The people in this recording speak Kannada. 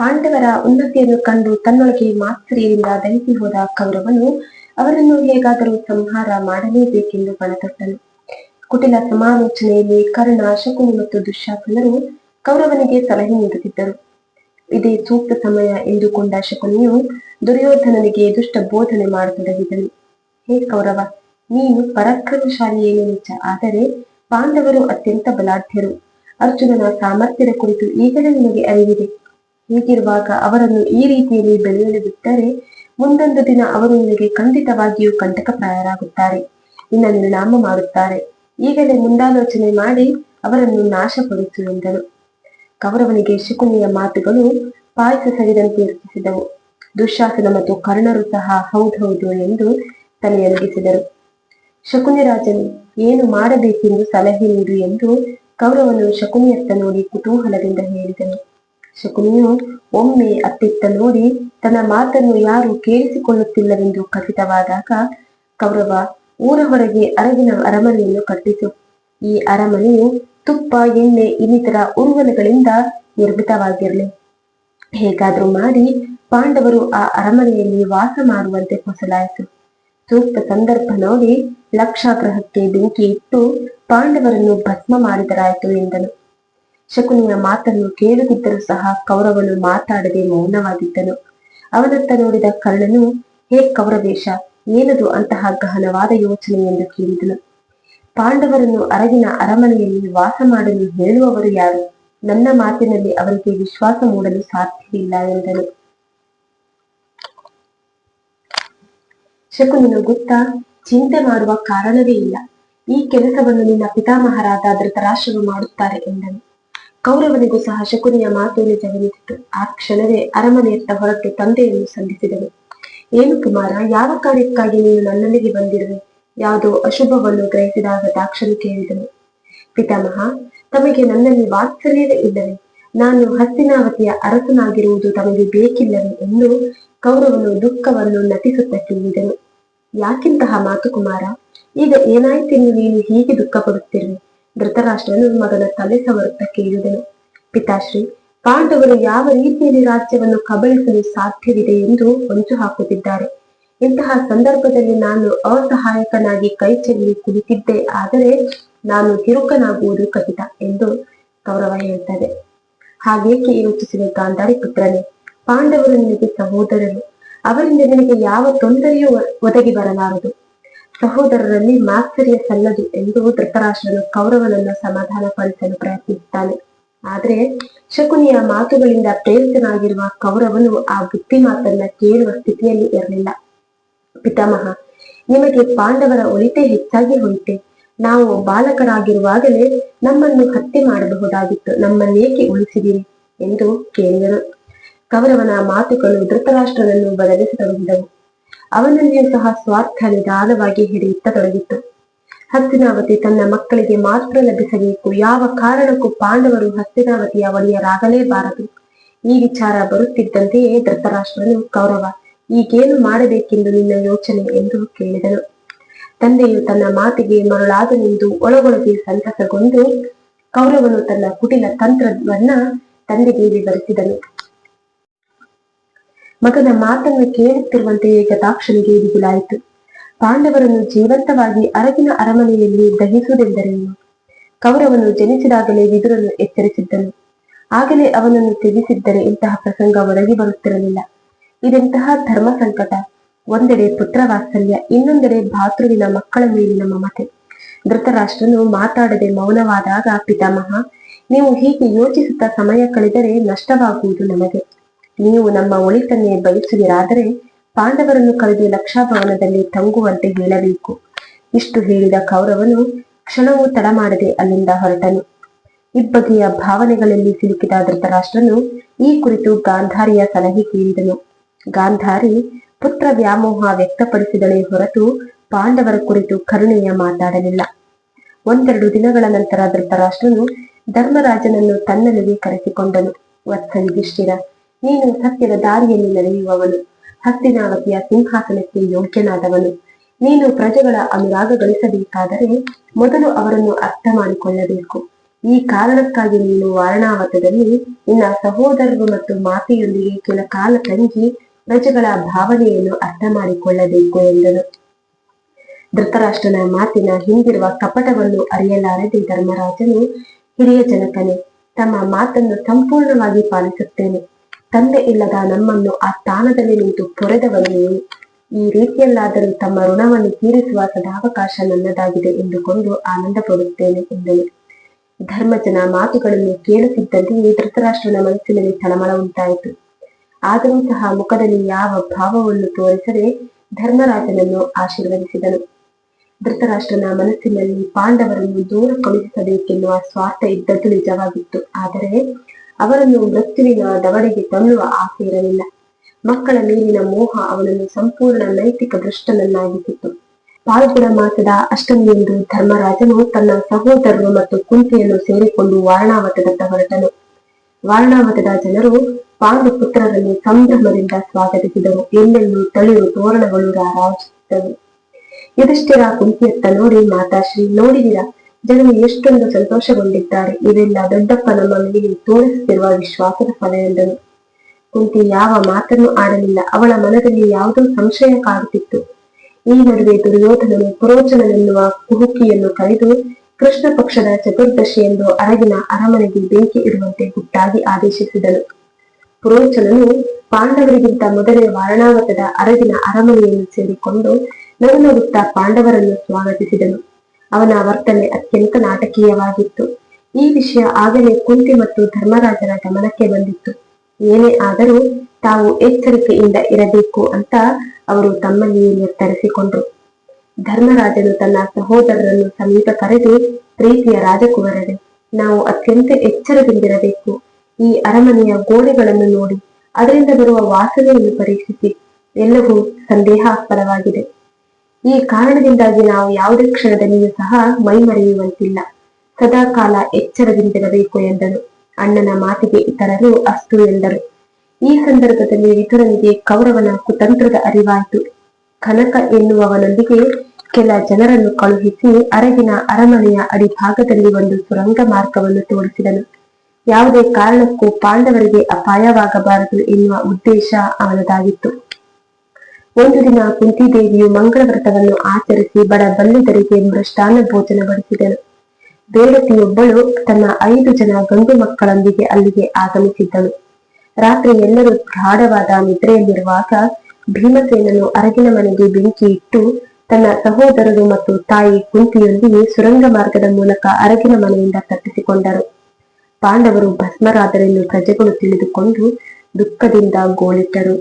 ಪಾಂಡವರ ಉನ್ನತಿಯನ್ನು ಕಂಡು ತನ್ನೊಳಗೆ ಮಾತ್ಸರ್ಯದಿಂದ ದಹಿಸಿ ಹೋದ ಕೌರವನು ಅವರನ್ನು ಹೇಗಾದರೂ ಸಂಹಾರ ಮಾಡಲೇಬೇಕೆಂದು ಪಣತೊಟ್ಟನು ಕುಟಿಲ ಸಮಾಲೋಚನೆಯಲ್ಲಿ ಕರ್ಣ, ಶಕುನಿ ಮತ್ತು ದುಶ್ಯಾಸನರು ಕೌರವನಿಗೆ ಸಲಹೆ ನೀಡುತ್ತಿದ್ದರು. ಇದೇ ಸೂಕ್ತ ಸಮಯ ಎಂದುಕೊಂಡ ಶಕುನಿಯು ದುರ್ಯೋಧನನಿಗೆ ದುಷ್ಟ ಬೋಧನೆ ಮಾಡತೊಡಗಿದನು ಹೇ ಕೌರವ, ನೀನು ಪರಾಕ್ರಮಶಾಲಿಯೇನು ನಿಜ? ಆದರೆ ಪಾಂಡವರು ಅತ್ಯಂತ ಬಲಾಢ್ಯರು. ಅರ್ಜುನನ ಸಾಮರ್ಥ್ಯದ ಕುರಿತು ಈಗಲೇ ನಿಮಗೆ ಅರಿವಿದೆ. ಹೀಗಿರುವಾಗ ಅವರನ್ನು ಈ ರೀತಿಯಲ್ಲಿ ಬೆಳೆಯಲು ಬಿಟ್ಟರೆ ಮುಂದೊಂದು ದಿನ ಅವರು ನಿನಗೆ ಖಂಡಿತವಾಗಿಯೂ ಕಂಟಕಪ್ರಾಯರಾಗುತ್ತಾರೆ. ನಿನ್ನ ನಿರ್ಣಾಮ ಮಾಡುತ್ತಾರೆ ಈಗಲೇ ಮುಂದಾಲೋಚನೆ ಮಾಡಿ ಅವರನ್ನು ನಾಶಪಡಿಸು ಎಂದರು ಕೌರವನಿಗೆ ಶಕುನಿಯ ಮಾತುಗಳು ಪಾಯಸ ಸರಿದಂತೆ ಯೋಚಿಸಿದವು ದುಶಾಸನ ಮತ್ತು ಕರ್ಣರು ಸಹ ಹೌದೌದು ಎಂದು ತಲೆಯಲಗಿಸಿದರು ಶಕುನಿ ರಾಜನು ಏನು ಮಾಡಬೇಕೆಂದು ಸಲಹೆ ನೀಡು ಎಂದು ಕೌರವನು ಶಕುನಿಯತ್ತ ನೋಡಿ ಕುತೂಹಲದಿಂದ ಹೇಳಿದನು. ಶಕುನಿಯು ಒಮ್ಮೆ ಅತ್ತಿತ್ತ ನೋಡಿ ತನ್ನ ಮಾತನ್ನು ಯಾರು ಕೇಳಿಸಿಕೊಳ್ಳುತ್ತಿಲ್ಲವೆಂದು ಖಚಿತವಾದಾಗ, ಕೌರವ, ಊರ ಹೊರಗೆ ಅರಗಿನ ಅರಮನೆಯನ್ನು ಕಟ್ಟಿತು ಈ ಅರಮನೆಯು ತುಪ್ಪ, ಎಣ್ಣೆ, ಇನ್ನಿತರ ಉರುವಲುಗಳಿಂದ ನಿರ್ಮಿತವಾಗಿರಲಿ. ಹೇಗಾದರೂ ಮಾಡಿ ಪಾಂಡವರು ಆ ಅರಮನೆಯಲ್ಲಿ ವಾಸ ಮಾಡುವಂತೆ ಹೊಸಲಾಯಿತು ಸೂಕ್ತ ಸಂದರ್ಭ ನೋಡಿ ಲಕ್ಷಾಗ್ರಹಕ್ಕೆ ಬೆಂಕಿ ಇಟ್ಟು ಪಾಂಡವರನ್ನು ಭಸ್ಮ ಮಾಡಿದರಾಯಿತು ಎಂದನು. ಶಕುನಿಯ ಮಾತನ್ನು ಕೇಳುತ್ತಿದ್ದರೂ ಸಹ ಕೌರವನು ಮಾತಾಡದೆ ಮೌನವಾಗಿದ್ದನು. ಅವನತ್ತ ನೋಡಿದ ಕರ್ಣನು, ಹೇ ಕೌರವೇಶ, ಏನದು ಅಂತಹ ಗಹನವಾದ ಯೋಚನೆ ಎಂದು ಕೇಳಿದನು. ಪಾಂಡವರನ್ನು ಅರಗಿನ ಅರಮನೆಯಲ್ಲಿ ವಾಸ ಮಾಡಲು ಹೇಳುವವರು ಯಾರು? ನನ್ನ ಮಾತಿನಲ್ಲಿ ಅವರಿಗೆ ವಿಶ್ವಾಸ ಮೂಡಲು ಸಾಧ್ಯವಿಲ್ಲ ಎಂದನು. ಶಕುನಿನ ಗುತ್ತ, ಚಿಂತೆ ಮಾಡುವ ಕಾರಣವೇ ಇಲ್ಲ. ಈ ಕೆಲಸವನ್ನು ನಿನ್ನ ಪಿತಾಮಹರಾದ ಧೃತರಾಷ್ಟ್ರರು ಮಾಡುತ್ತಾರೆ ಎಂದನು. ಕೌರವನಿಗೂ ಸಹ ಶಕುನಿಯ ಮಾತು ನಿಜವೆನಿಸಿತು ಆ ಕ್ಷಣವೇ ಅರಮನೆಯತ್ತ ಹೊರಟು ತಂದೆಯನ್ನು ಸಂಧಿಸಿದನು ಏನು ಕುಮಾರ, ಯಾವ ಕಾರ್ಯಕ್ಕಾಗಿ ನೀನು ನನ್ನಲ್ಲಿಗೆ ಬಂದಿರುವೆ? ಯಾವುದೋ ಅಶುಭವನ್ನು ಗ್ರಹಿಸಿದಾಗ ದಾಕ್ಷಣ ಕೇಳಿದನು. ಪಿತಾಮಹ, ತಮಗೆ ನನ್ನಲ್ಲಿ ವಾತ್ಸಲ್ಯವೇ ಇಲ್ಲವೇ? ನಾನು ಹಸ್ತಿನಾವತಿಯ ಅರಸನಾಗಿರುವುದು ತಮಗೆ ಬೇಕಿಲ್ಲವೇ? ಎಂದು ಕೌರವನು ದುಃಖವನ್ನು ನಟಿಸುತ್ತಾ ಕೇಳಿದನು. ಯಾಕಿಂತಹ ಮಾತು ಕುಮಾರ? ಈಗ ಏನಾಯ್ತೆಂದು ನೀನು ಹೀಗೆ ದುಃಖ ಪಡುತ್ತಿರುವೆ ಧೃತರಾಷ್ಟ್ರನು ಮಗನ ತಲೆ ಸವರುತ್ತ ಕೇಳಿದನು ಪಿತಾಶ್ರೀ, ಪಾಂಡವರು ಯಾವ ರೀತಿಯಲ್ಲಿ ರಾಜ್ಯವನ್ನು ಕಬಳಿಸಲು ಸಾಧ್ಯವಿದೆ ಎಂದು ಹೊಂಚು ಹಾಕುತ್ತಿದ್ದಾರೆ. ಇಂತಹ ಸಂದರ್ಭದಲ್ಲಿ ನಾನು ಅಸಹಾಯಕನಾಗಿ ಕೈ ಚೆಲ್ಲಿ ಕುಳಿತಿದ್ದೆ, ಆದರೆ ನಾನು ತಿರುಕನಾಗುವುದು ಖಚಿತ ಎಂದು ಕೌರವ ಹೇಳ್ತಾರೆ ಹಾಗೇಕೆ ಯೋಚಿಸಿದ ಗಾಂಧಾರಿ ಪುತ್ರನೇ, ಪಾಂಡವರು ನಿನಗೆ ಸಹೋದರರು. ಅವರಿಂದ ನಿನಗೆ ಯಾವ ತೊಂದರೆಯೂ ಒದಗಿ ಬರಲಾರದು. ಸಹೋದರರಲ್ಲಿ ಮಾತ್ಸರ್ಯ ಸಲ್ಲದು ಎಂದು ಧೃತರಾಷ್ಟ್ರನು ಕೌರವನನ್ನ ಸಮಾಧಾನಪಡಿಸಲು ಪ್ರಯತ್ನಿಸುತ್ತಾನೆ. ಆದರೆ ಶಕುನಿಯ ಮಾತುಗಳಿಂದ ಪ್ರೇರಿತನಾಗಿರುವ ಕೌರವನು ಆ ಬುದ್ಧಿ ಮಾತನ್ನ ಕೇಳುವ ಸ್ಥಿತಿಯಲ್ಲಿ ಇರಲಿಲ್ಲ. ಪಿತಾಮಹ, ನಿಮಗೆ ಪಾಂಡವರ ಒಳಿತೆ ಹೆಚ್ಚಾಗಿ ಹೋಯಿತೆ. ನಾವು ಬಾಲಕರಾಗಿರುವಾಗಲೇ ನಮ್ಮನ್ನು ಹತ್ಯೆ ಮಾಡಬಹುದಾಗಿತ್ತು. ನಮ್ಮನ್ನೇಕೆ ಉಳಿಸಿದಿರಿ ಎಂದು ಕೇಳಿದರು ಕೌರವನ ಮಾತುಗಳು ಧೃತರಾಷ್ಟ್ರನನ್ನು ಬದಲಿಸತೊಡಗಿದವು ಅವನಲ್ಲಿಯೂ ಸಹ ಸ್ವಾರ್ಥ ನಿಧಾನವಾಗಿ ಹಿಡಿಯುತ್ತತೊಡಗಿತ್ತು ಹಸ್ತಿನಾವತಿ ತನ್ನ ಮಕ್ಕಳಿಗೆ ಮಾತ್ರ ಲಭಿಸಬೇಕು. ಯಾವ ಕಾರಣಕ್ಕೂ ಪಾಂಡವರು ಹಸ್ತಿನಾವತಿಯ ಒಡೆಯರಾಗಲೇಬಾರದು. ಈ ವಿಚಾರ ಬರುತ್ತಿದ್ದಂತೆಯೇ ಧೃತರಾಷ್ಟ್ರನು ಕೌರವ, ಈಗೇನು ಮಾಡಬೇಕೆಂದು ನಿನ್ನ ಯೋಚನೆ ಎಂದು ಕೇಳಿದನು. ತಂದೆಯು ತನ್ನ ಮಾತಿಗೆ ಮರುಳಾದನೆಂದು ಒಳಗೊಳಗೆ ಸಂತಸಗೊಂಡು ಕೌರವನು ತನ್ನ ಕುಟಿಲ ತಂತ್ರವನ್ನ ತಂದೆಗೆ ವಿವರಿಸಿದನು. ಮಗನ ಮಾತನ್ನು ಕೇಳುತ್ತಿರುವಂತೆಯೇ ಗತಾಕ್ಷನಿಗೆ ದಿಗಿಲಾಯಿತು ಪಾಂಡವರನ್ನು ಜೀವಂತವಾಗಿ ಅರಗಿನ ಅರಮನೆಯಲ್ಲಿ ದಹಿಸುವುದೆಂದರೇನು ಕೌರವನು ಜನಿಸಿದಾಗಲೇ ವಿದುರನ್ನು ಎಚ್ಚರಿಸಿದ್ದನು. ಆಗಲೇ ಅವನನ್ನು ತ್ಯಜಿಸಿದ್ದರೆ ಇಂತಹ ಪ್ರಸಂಗ ಒದಗಿ ಬರುತ್ತಿರಲಿಲ್ಲ. ಇದೆಂತಹ ಧರ್ಮ ಸಂಕಟ. ಒಂದೆಡೆ ಪುತ್ರ ವಾತ್ಸಲ್ಯ, ಇನ್ನೊಂದೆಡೆ ಭಾತೃವಿನ ಮಕ್ಕಳ ಮೇಲಿನ ಮಮತೆ ಧೃತರಾಷ್ಟ್ರನು ಮಾತಾಡದೆ ಮೌನವಾದಾಗ, ಪಿತಾಮಹ, ನೀವು ಹೀಗೆ ಯೋಚಿಸುತ್ತಾ ಸಮಯ ಕಳೆದರೆ ನಷ್ಟವಾಗುವುದು ನಮಗೆ ನೀವು ನಮ್ಮ ಒಳಿತನ್ನೇ ಬಯಸುವಿರಾದರೆ ಪಾಂಡವರನ್ನು ಕರೆದು ಲಕ್ಷಾಭವನದಲ್ಲಿ ತಂಗುವಂತೆ ಹೇಳಬೇಕು. ಇಷ್ಟು ಹೇಳಿದ ಕೌರವನು ಕ್ಷಣವೂ ತಡಮಾಡದೆ ಅಲ್ಲಿಂದ ಹೊರಟನು. ಇಬ್ಬಗೆಯ ಭಾವನೆಗಳಲ್ಲಿ ಸಿಲುಕಿದ ಧೃತರಾಷ್ಟ್ರನು ಈ ಕುರಿತು ಗಾಂಧಾರಿಯ ಸಲಹೆ ಕೇಳಿದನು. ಗಾಂಧಾರಿ ಪುತ್ರ ವ್ಯಾಮೋಹ ವ್ಯಕ್ತಪಡಿಸಿದಳೆ ಹೊರತು ಪಾಂಡವರ ಕುರಿತು ಕರುಣೆಯ ಮಾತಾಡಲಿಲ್ಲ. ಒಂದೆರಡು ದಿನಗಳ ನಂತರ ಧೃತರಾಷ್ಟ್ರನು ಧರ್ಮರಾಜನನ್ನು ತನ್ನಲ್ಲಿಗೆ ಕರೆಸಿಕೊಂಡನು. ವತ್ಸ ಯುಧಿಷ್ಠಿರ ನೀನು ಸತ್ಯದ ದಾರಿಯಲ್ಲಿ ನಡೆಯುವವನು. ಹಸ್ತಿನಾವತಿಯ ಸಿಂಹಾಸನಕ್ಕೆ ಯೋಗ್ಯನಾದವನು. ನೀನು ಪ್ರಜೆಗಳ ಅನುರಾಗ ಗಳಿಸಬೇಕಾದರೆ ಮೊದಲು ಅವರನ್ನು ಅರ್ಥ ಮಾಡಿಕೊಳ್ಳಬೇಕು ಈ ಕಾರಣಕ್ಕಾಗಿ ನೀನು ವಾರಣಾವತದಲ್ಲಿ ನಿನ್ನ ಸಹೋದರರು ಮತ್ತು ಮಾತೆಯೊಂದಿಗೆ ಕೆಲ ಕಾಲ ತಂಗಿ ಪ್ರಜೆಗಳ ಭಾವನೆಯನ್ನು ಅರ್ಥ ಮಾಡಿಕೊಳ್ಳಬೇಕು ಎಂದನು. ಧೃತರಾಷ್ಟ್ರನ ಮಾತಿನ ಹಿಂದಿರುವ ಕಪಟವನ್ನು ಅರಿಯಲಾರದೆ ಧರ್ಮರಾಜನು ಹಿರಿಯ ಜನಕನೇ, ತಮ್ಮ ಮಾತನ್ನು ಸಂಪೂರ್ಣವಾಗಿ ಪಾಲಿಸುತ್ತೇನೆ. ತಂದೆ ಇಲ್ಲದ ನಮ್ಮನ್ನು ಆ ಸ್ಥಾನದಲ್ಲಿ ನಿಂತು ಪೊರೆದವನು ಈ ರೀತಿಯಲ್ಲಾದರೂ ತಮ್ಮ ಋಣವನ್ನು ತೀರಿಸುವ ಸದಾವಕಾಶ ನನ್ನದಾಗಿದೆ ಎಂದುಕೊಂಡು ಆನಂದ ಪಡುತ್ತೇನೆ ಎಂದನು. ಧರ್ಮಜನ ಮಾತುಗಳನ್ನು ಕೇಳುತ್ತಿದ್ದಂತೆಯೇ ಧೃತರಾಷ್ಟ್ರನ ಮನಸ್ಸಿನಲ್ಲಿ ತಳಮಳ ಉಂಟಾಯಿತು. ಆದರೂ ಸಹ ಮುಖದಲ್ಲಿ ಯಾವ ಭಾವವನ್ನು ತೋರಿಸದೆ ಧರ್ಮರಾಜನನ್ನು ಆಶೀರ್ವದಿಸಿದನು. ಧೃತರಾಷ್ಟ್ರನ ಮನಸ್ಸಿನಲ್ಲಿ ಪಾಂಡವರನ್ನು ದೂರ ಕಳುಹಿಸಬೇಕೆನ್ನುವ ಸ್ವಾರ್ಥ ಇದ್ದದ್ದು ನಿಜವಾಗಿತ್ತು. ಆದರೆ ಅವರನ್ನು ಮೃತ್ಯುವಿನ ದವಡೆಗೆ ತಳ್ಳುವ ಆಸೆ ಇರಲಿಲ್ಲ. ಮಕ್ಕಳ ಮೇಲಿನ ಮೋಹ ಅವನನ್ನು ಸಂಪೂರ್ಣ ನೈತಿಕ ದೃಷ್ಟನನ್ನಾಗಿಸಿತ್ತು ಪಾಲ್ಗುಣ ಮಾಸದ ಅಷ್ಟಮಿಯಂದು ಧರ್ಮರಾಜನು ತನ್ನ ಸಹೋದರರು ಮತ್ತು ಕುಂತಿಯನ್ನು ಸೇರಿಕೊಂಡು ವಾರಣಾವತದತ್ತ ಹೊರಟನು ವಾರಣಾವತದ ಜನರು ಪಾಂಡು ಪುತ್ರರನ್ನು ಸಂಭ್ರಮದಿಂದ ಸ್ವಾಗತಿಸಿದರು. ಎಲ್ಲೆಲ್ಲೂ ತಳಿರು ತೋರಣಗಳು ರಾರಾಜಿಸಿದ್ದವು ಯುಧಿಷ್ಠಿರ ಕುಂತಿಯತ್ತ ನೋಡಿ ಮಾತಾಶ್ರೀ, ನೋಡಿದಿರಾ? ಜನರು ಎಷ್ಟೊಂದು ಸಂತೋಷಗೊಂಡಿದ್ದಾರೆ. ಇವೆಲ್ಲ ದೊಡ್ಡಪ್ಪ ನಮ್ಮ ಮೇಲೆ ತೋರಿಸುತ್ತಿರುವ ವಿಶ್ವಾಸದ ಫಲ ಎಂದನು. ಕುಂತಿ ಯಾವ ಮಾತನ್ನು ಆಡಲಿಲ್ಲ. ಅವಳ ಮನದಲ್ಲಿ ಯಾವುದೋ ಸಂಶಯ ಕಾಡುತ್ತಿತ್ತು. ಈ ನಡುವೆ ದುರ್ಯೋಧನನು ಪುರೋಚನನೆನ್ನುವ ಕುಹುಕಿಯನ್ನು ಕರೆದು ಕೃಷ್ಣ ಪಕ್ಷದ ಚತುರ್ದಶಿ ಎಂದು ಅರಗಿನ ಅರಮನೆಗೆ ಬೆಂಕಿ ಇಡುವಂತೆ ಗುಟ್ಟಾಗಿ ಆದೇಶಿಸಿದನು. ಪುರೋಚನನು ಪಾಂಡವರಿಗಿಂತ ಮೊದಲೇ ವಾರಣಾವತದ ಅರಗಿನ ಅರಮನೆಯನ್ನು ಸೇರಿಕೊಂಡು ನಗುನಗುತ್ತಾ ಪಾಂಡವರನ್ನು ಸ್ವಾಗತಿಸಿದನು. ಅವನ ವರ್ತನೆ ಅತ್ಯಂತ ನಾಟಕೀಯವಾಗಿತ್ತು. ಈ ವಿಷಯ ಆಗಲೇ ಕುಂತಿ ಮತ್ತು ಧರ್ಮರಾಜನ ಗಮನಕ್ಕೆ ಬಂದಿತ್ತು. ಏನೇ ಆದರೂ ತಾವು ಎಚ್ಚರಿಕೆಯಿಂದ ಇರಬೇಕು ಅಂತ ಅವರು ತಮ್ಮಲ್ಲಿಯೇ ನಿರ್ಧರಿಸಿಕೊಂಡರು. ಧರ್ಮರಾಜನು ತನ್ನ ಸಹೋದರರನ್ನು ಸಮೀಪ ಕರೆದು, ಪ್ರೀತಿಯ ರಾಜಕುವರರೆ ನಾವು ಅತ್ಯಂತ ಎಚ್ಚರದಿಂದಿರಬೇಕು. ಈ ಅರಮನೆಯ ಗೋಡೆಗಳನ್ನು ನೋಡಿ, ಅದರಿಂದ ಬರುವ ವಾಸನೆಯನ್ನು ಪರೀಕ್ಷಿಸಿ. ಎಲ್ಲವೂ ಸಂದೇಹಾಸ್ಪದವಾಗಿದೆ. ಈ ಕಾರಣದಿಂದಾಗಿ ನಾವು ಯಾವುದೇ ಕ್ಷಣದಲ್ಲಿಯೂ ಸಹ ಮೈಮರೆಯುವಂತಿಲ್ಲ. ಸದಾ ಕಾಲ ಎಚ್ಚರದಿಂದಿರಬೇಕು ಎಂದರು ಅಣ್ಣನ ಮಾತಿಗೆ ಇತರರು ಅಸ್ತು ಎಂದರು. ಈ ಸಂದರ್ಭದಲ್ಲಿ ವಿದುರನಿಗೆ ಕೌರವನ ಕುತಂತ್ರದ ಅರಿವಾಯಿತು. ಕನಕ ಎನ್ನುವವನೊಂದಿಗೆ ಕೆಲ ಜನರನ್ನು ಕಳುಹಿಸಿ ಅರಗಿನ ಅರಮನೆಯ ಅಡಿಭಾಗದಲ್ಲಿ ಒಂದು ಸುರಂಗ ಮಾರ್ಗವನ್ನು ತೋರಿಸಿದನು. ಯಾವುದೇ ಕಾರಣಕ್ಕೂ ಪಾಂಡವರಿಗೆ ಅಪಾಯವಾಗಬಾರದು ಎನ್ನುವ ಉದ್ದೇಶ ಅವನದಾಗಿತ್ತು. ಒಂದು ದಿನ ಕುಂತಿದೇವಿಯು ಮಂಗಳ ವ್ರತವನ್ನು ಆಚರಿಸಿ ಬಡ ಬಲ್ಲಿದರಿಗೆ ಮೃಷ್ಟಾನ್ನ ಭೋಜನ ಬಡಿಸಿದಳು ಬೇಡತಿಯೊಬ್ಬಳು ತನ್ನ ಐದು ಜನ ಗಂಡು ಮಕ್ಕಳೊಂದಿಗೆ ಅಲ್ಲಿಗೆ ಆಗಮಿಸಿದ್ದಳು. ರಾತ್ರಿ ಎಲ್ಲರೂ ಗಾಢವಾದ ನಿದ್ರೆಯಲ್ಲಿರುವಾಗ ಭೀಮಸೇನನು ಅರಗಿನ ಮನೆಗೆ ಬೆಂಕಿ ಇಟ್ಟು ತನ್ನ ಸಹೋದರರು ಮತ್ತು ತಾಯಿ ಕುಂತಿಯೊಂದಿಗೆ ಸುರಂಗ ಮಾರ್ಗದ ಮೂಲಕ ಅರಗಿನ ಮನೆಯಿಂದ ತಪ್ಪಿಸಿಕೊಂಡರು. ಪಾಂಡವರು ಭಸ್ಮರಾದರೆಂದು ಪ್ರಜೆಗಳು ತಿಳಿದುಕೊಂಡು ದುಃಖದಿಂದ ಗೋಳಿಟ್ಟರು.